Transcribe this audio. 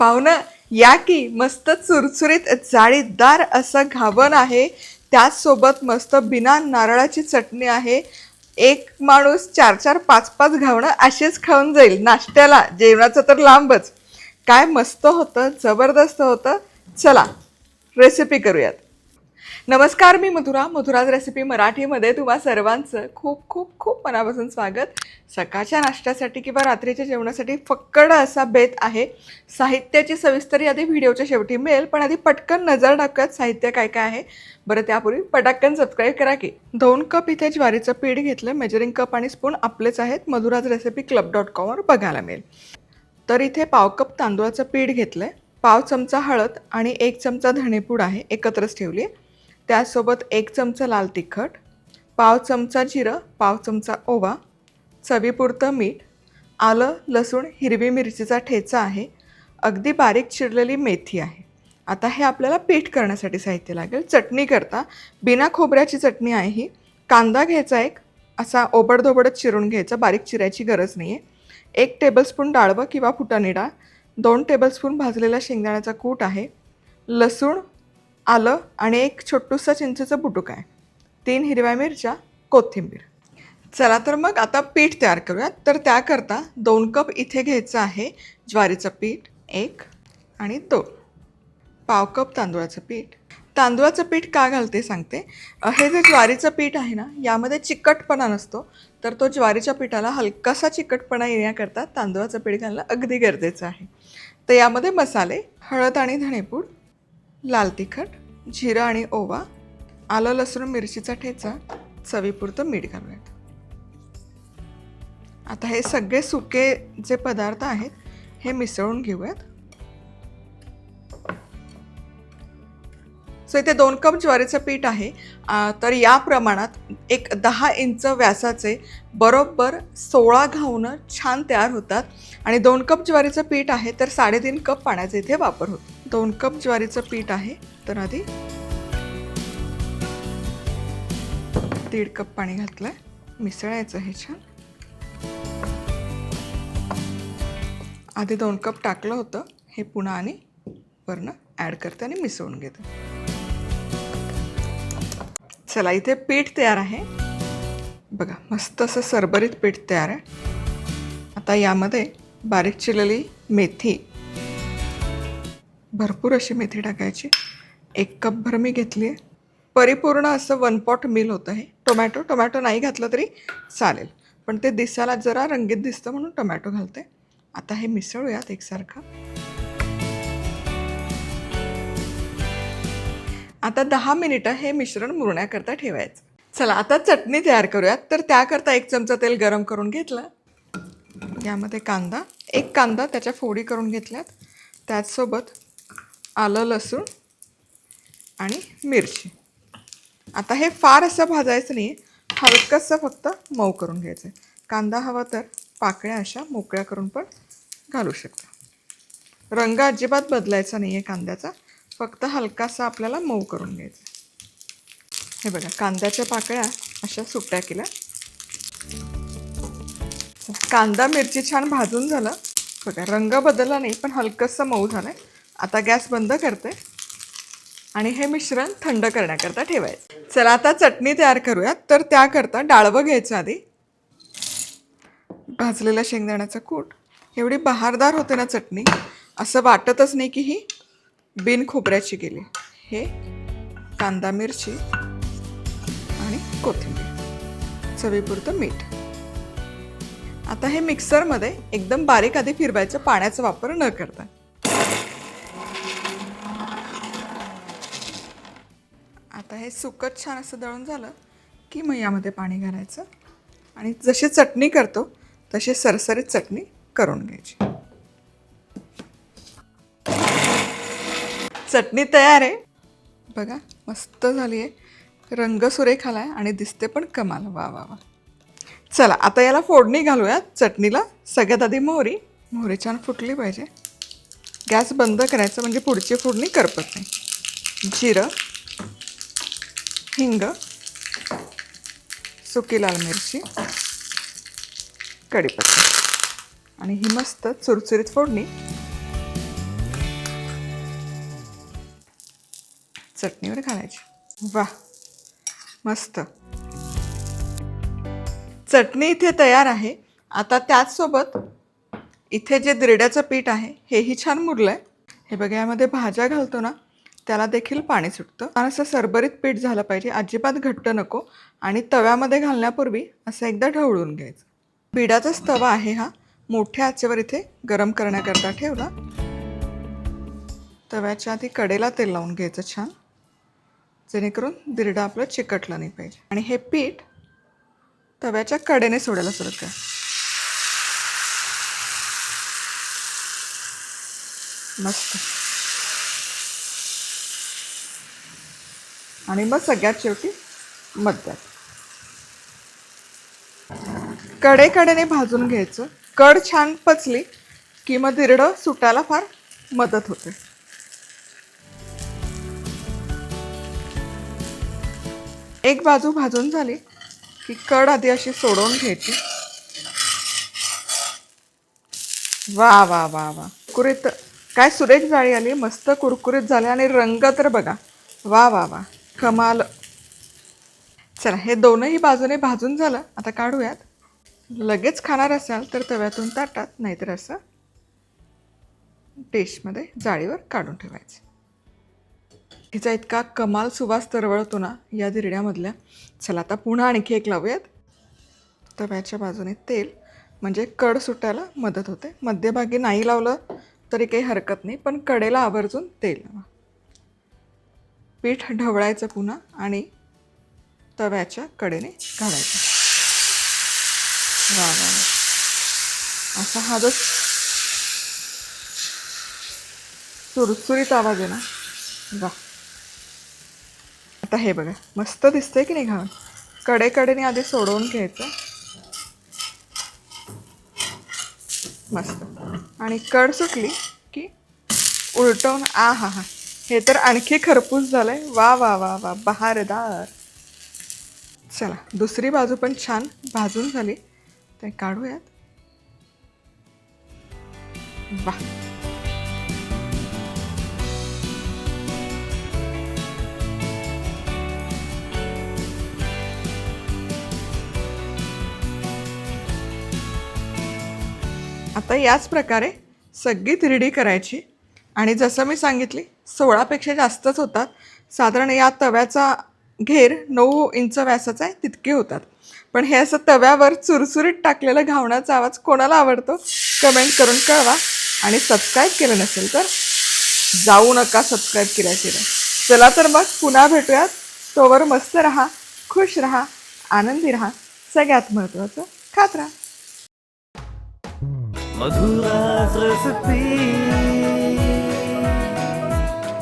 पाहुणं या की मस्त चुरचुरीत जाळीदार असं घावन आहे. त्याचसोबत मस्त बिना नारळाची चटणी आहे. एक माणूस चार चार पाच पाच घावणं असेच खाऊन जाईल. नाश्त्याला जेवणाचं तर लांबच. काय मस्त होतं जबरदस्त होतं. चला रेसिपी करूयात. नमस्कार मी मधुरा. मधुराज रेसिपी मराठीमध्ये तुम्हा सर्वांचं खूप खूप खूप मनापासून स्वागत. सकाळच्या नाश्त्यासाठी किंवा रात्रीच्या जेवणासाठी फक्कड असा बेत आहे. साहित्याची सविस्तर यादी व्हिडिओच्या शेवटी मिळेल पण आधी पटकन नजर टाकत साहित्य काय काय आहे? बरं त्यापूर्वी पटाकन सबस्क्राईब करा की. दोन कप इथे ज्वारीचं पीठ घेतलं. मेजरिंग कप आणि स्पून आपलेच आहेत. मधुराज रेसिपी क्लब डॉट कॉमवर बघायला मिळेल. तर इथे पाव कप तांदूळाचं पीठ घेतलं आहे पाव चमचा हळद आणि एक चमचा धणेपूड आहे. एकत्रच ठेवली आहे त्यासोबत एक चमचा लाल तिखट पाव चमचा जिरं पाव चमचा ओवा चवीपुरतं मीठ आलं लसूण हिरवी मिरचीचा ठेचा आहे अगदी बारीक चिरलेली मेथी आहे. आता हे आपल्याला पीठ करण्यासाठी साहित्य लागेल. चटणी करता बिना खोबऱ्याची चटणी आहे ही. कांदा घ्यायचा एक असा ओबडधोबडच चिरून घ्यायचा बारीक चिरायची गरज नाही आहे एक टेबलस्पून डाळवं किंवा फुटाणी डाळ दोन टेबलस्पून भाजलेला शेंगदाण्याचा कूट आहे लसूण आलं आणि एक छोटूसा चिंचेचं बुटुक आहे. तीन हिरव्या मिरच्या कोथिंबीर. चला तर मग आता पीठ तयार करूयात. तर त्याकरता दोन कप इथे घ्यायचं आहे ज्वारीचं पीठ एक आणि दोन. पाव कप तांदूळाचं पीठ. तांदूळाचं पीठ का घालते सांगते. हे जे ज्वारीचं पीठ आहे ना यामध्ये चिकटपणा नसतो. तर तो ज्वारीच्या पिठाला हलकासा चिकटपणा येण्याकरता तांदूळाचं पीठ घालणं अगदी गरजेचं आहे. तर यामध्ये मसाले हळद आणि धणेपूड लाल तिखट जिरं आणि ओवा आलं लसूण मिरचीचा ठेचा चवीपुरतं मीठ घालूयात. आता हे सगळे सुके जे पदार्थ आहेत हे मिसळून घेऊयात. सो इथे दोन कप ज्वारीचं पीठ आहे. तर या प्रमाणात एक दहा इंच व्यासाचे बरोबर सोळा घावणं छान तयार होतात. आणि दोन कप ज्वारीचं पीठ आहे तर साडेतीन कप पाण्याचा इथे वापर होतो. दोन कप ज्वारीचं पीठ आहे. तर आधी दीड कप पाणी घातलं मिसळायचं हे छान. आधी दोन कप टाकलं होतं. हे पुन्हा आणि वरनं ॲड करते आणि मिसळून घेते. चला इथे पीठ तयार आहे. बघा मस्त असं सरबरीत पीठ तयार आहे. आता यामध्ये बारीक चिरलेली मेथी भरपूर अशी मेथी टाकायची. एक कपभर मी घेतली आहे. परिपूर्ण असं वन पॉट मिल होतं हे टोमॅटो टोमॅटो नाही घातलं तरी चालेल. पण ते दिसायला जरा रंगीत दिसतं म्हणून टोमॅटो घालते. आता हे मिसळूयात एकसारखं. आता दहा मिनिटं हे मिश्रण मुरण्याकरता ठेवायचं. चला आता चटणी तयार करूयात. तर त्याकरता एक चमचा तेल गरम करून घेतलं. यामध्ये कांदा एक कांदा त्याच्या फोडी करून घेतल्यात. त्याचसोबत आलं लसूण आणि मिरची. आता हे फार असं भाजायचं नाही हलकंसं फक्त मऊ करून घ्यायचं आहे. कांदा हवा तर पाकळ्या अशा मोकळ्या करून पण घालू शकता. रंग अजिबात बदलायचा नाही आहे कांद्याचा फक्त हलकासा आपल्याला मऊ करून घ्यायचा हे बघा कांद्याच्या पाकळ्या अशा सुट्या केल्या. कांदा मिरची छान भाजून झालं. बघा रंग बदलला नाही पण हलकंसं मऊ झालं आहे आता गॅस बंद करते. आणि हे मिश्रण थंड करण्याकरता ठेवायचं. चला आता चटणी तयार करूयात. तर त्याकरता डाळवं घ्यायचं आधी. भाजलेला शेंगदाण्याचा कूट. एवढी बहारदार होते ना चटणी. असं वाटतच नाही की ही बिन खोबऱ्याची गेली. हे कांदा मिरची आणि कोथिंबीर. चवीपुरतं मीठ. आता हे मिक्सरमध्ये एकदम बारीक आधी फिरवायचं. पाण्याचा वापर न करता. आता हे सुकत छान असं दळून झालं की मग यामध्ये पाणी घालायचं. आणि जशी चटणी करतो तशी सरसरीत चटणी करून घ्यायची. चटणी तयार आहे. बघा मस्त झाली आहे. रंग सुरेख आला आहे आणि दिसते पण कमाल. वा वा वा. चला आता याला फोडणी घालूयात. चटणीला सगळ्यात आधी मोहरी. मोहरी छान फुटली पाहिजे. गॅस बंद करायचं म्हणजे पुढची फोडणी करपत नाही. जिरं हिंग सुकी लाल मिरची कढीपत्ता. आणि ही मस्त चुरचुरीत फोडणी. चटणीवर घालायची. वा मस्त. चटणी इथे तयार आहे. आता त्याचसोबत इथे जे द्रेड्याचं पीठ आहे हेही छान मुरलं आहे हे बघा यामध्ये भाज्या घालतो ना त्याला देखील पाणी सुटतं. आणि असं सरबरीत पीठ झालं पाहिजे. अजिबात घट्ट नको. आणि तव्यामध्ये घालण्यापूर्वी असं एकदा ढवळून घ्यायचं. बिडाचाच तवा आहे हा. मोठ्या आचेवर इथे गरम करण्याकरता ठेवला. तव्याच्या आधी कडेला तेल लावून घ्यायचं छान. जेणेकरून दिरडं आपलं चिकटलं नाही पाहिजे. आणि हे पीठ तव्याच्या कडेने सोडायला सुरुवात करा. मस्त. आणि मग सगळ्यात शेवटी मध्यात कडेकडेने भाजून घ्यायचं. कड छान पचली की मग दिरडं सुटायला फार मदत होते. एक बाजू भाजून झाली की कड आधी अशी सोडवून घ्यायची. वा वा वा वा. कुरीत काय सुरेख जाळी आली. मस्त कुरकुरीत झाली आणि रंग तर बघा. वा वा वा. कमाल. चला हे दोनही बाजूने भाजून झालं. आता काढूयात. लगेच खाणार असाल तर तव्यातून ताटात नाहीतर असं डिशमध्ये जाळीवर काढून ठेवायचं. हिचा इतका कमाल सुवास तरवळतो ना या दिरड्यामधल्या चला आता पुन्हा आणखी एक लावूयात. तव्याच्या बाजूने तेल म्हणजे कड सुटायला मदत होते. मध्यभागी नाही लावलं तरी काही हरकत नाही पण कडेला आवर्जून तेल. लावा पीठ ढवळायचं पुन्हा आणि तव्याच्या कडेने घालायचं. वा वा असा हा जो सुरसुरीत आवाज आहे ना? वा. आता हे बघा मस्त दिसतंय की नाही घालून कडे कडेने आधी सोडवून घ्यायचं. मस्त. आणि कड सुटली की उलटवून आ हा हा. हे तर आणखी खरपूस झालंय. वा वा वा वा. बहारदार. चला दुसरी बाजू पण छान भाजून झाली. ते काढूयात. वा. आता याच प्रकारे सगळी थिरडी करायची. आणि जसं मी सांगितली सोळापेक्षा जास्तच होतात. साधारण या तव्याचा घेर नऊ इंच व्यासाचा आहे तितके होतात. पण हे असं तव्यावर चुरचुरीत टाकलेलं घावण्याचा आवाज कोणाला आवडतो? कमेंट करून कळवा. आणि सबस्क्राईब केलं नसेल तर जाऊ नका सबस्क्राईब केल्याशिवाय. चला तर मग पुन्हा भेटूयात. तोवर मस्त राहा खुश राहा आनंदी राहा. सगळ्यात महत्त्वाचं खात राहा. मधुरा